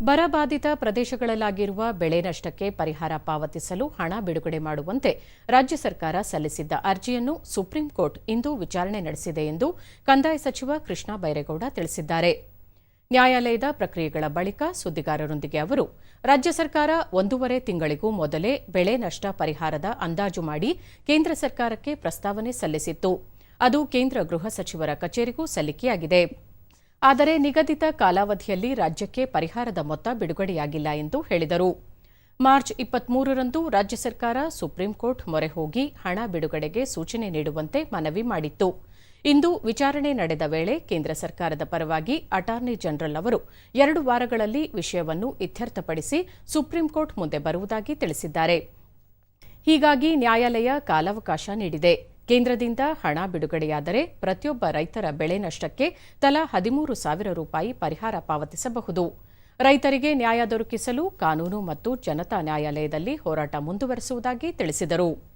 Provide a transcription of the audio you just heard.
ಬರಬಾಧಿತ ಪ್ರದೇಶಗಳಲ್ಲಾಗಿರುವ ಬೆಳೆ ನಷ್ಟಕ್ಕೆ ಪರಿಹಾರ ಪಾವತಿಸಲು ಹಣ ಬಿಡುಗಡೆ ಮಾಡುವಂತೆ ರಾಜ್ಯ ಸರ್ಕಾರ ಸಲ್ಲಿಸಿದ್ದ ಅರ್ಜಿಯನ್ನು ಸುಪ್ರೀಂ ಕೋರ್ಟ್ ಇಂದು ವಿಚಾರಣೆ ನಡೆಸಿದೆ ಎಂದು ಕಂದಾಯ ಸಚಿವ ಕೃಷ್ಣ ಬೈರೇಗೌಡ ತಿಳಿಸಿದ್ದಾರೆ. ನ್ಯಾಯಾಲಯದ ಪ್ರಕ್ರಿಯೆಗಳ ಬಳಿಕ ಸುದ್ದಿಗಾರರೊಂದಿಗೆ ಅವರು, ರಾಜ್ಯ ಸರ್ಕಾರ ಒಂದೂವರೆ ತಿಂಗಳಿಗೂ ಮೊದಲೇ ಬೆಳೆ ನಷ್ಟ ಪರಿಹಾರದ ಅಂದಾಜು ಮಾಡಿ ಕೇಂದ್ರ ಸರ್ಕಾರಕ್ಕೆ ಪ್ರಸ್ತಾವನೆ ಸಲ್ಲಿಸಿತ್ತು. ಅದು ಕೇಂದ್ರ ಗೃಹ ಸಚಿವರ ಕಚೇರಿಗೂ ಸಲ್ಲಿಕೆಯಾಗಿದೆ. ಆದರೆ ನಿಗದಿತ ಕಾಲಾವಧಿಯಲ್ಲಿ ರಾಜ್ಯಕ್ಕೆ ಪರಿಹಾರದ ಮೊತ್ತ ಬಿಡುಗಡೆಯಾಗಿಲ್ಲ ಎಂದು ಹೇಳಿದರು. ಮಾರ್ಚ್ ಇಪ್ಪತ್ಮೂರರಂದು ರಾಜ್ಯ ಸರ್ಕಾರ ಸುಪ್ರೀಂ ಕೋರ್ಟ್ ಮೊರೆ ಹೋಗಿ ಹಣ ಬಿಡುಗಡೆಗೆ ಸೂಚನೆ ನೀಡುವಂತೆ ಮನವಿ ಮಾಡಿತ್ತು. ಇಂದು ವಿಚಾರಣೆ ನಡೆದ ವೇಳೆ ಕೇಂದ್ರ ಸರ್ಕಾರದ ಪರವಾಗಿ ಅಟಾರ್ನಿ ಜನರಲ್ ಅವರು ಎರಡು ವಾರಗಳಲ್ಲಿ ವಿಷಯವನ್ನು ಇತ್ಯರ್ಥಪಡಿಸಿ ಸುಪ್ರೀಂ ಕೋರ್ಟ್ ಮುಂದೆ ಬರುವುದಾಗಿ ತಿಳಿಸಿದ್ದಾರೆ. ಹೀಗಾಗಿ ನ್ಯಾಯಾಲಯ ಕಾಲಾವಕಾಶ ನೀಡಿದೆ. ಕೇಂದ್ರದಿಂದ ಹಣ ಬಿಡುಗಡೆಯಾದರೆ ಪ್ರತಿಯೊಬ್ಬ ರೈತರ ಬೆಳೆ ನಷ್ಟಕ್ಕೆ ತಲಾ ಹದಿಮೂರು ಸಾವಿರ ರೂಪಾಯಿ ಪರಿಹಾರ ಪಾವತಿಸಬಹುದು. ರೈತರಿಗೆ ನ್ಯಾಯ ದೊರಕಿಸಲು ಕಾನೂನು ಮತ್ತು ಜನತಾ ನ್ಯಾಯಾಲಯದಲ್ಲಿ ಹೋರಾಟ ಮುಂದುವರೆಸುವುದಾಗಿ ತಿಳಿಸಿದರು.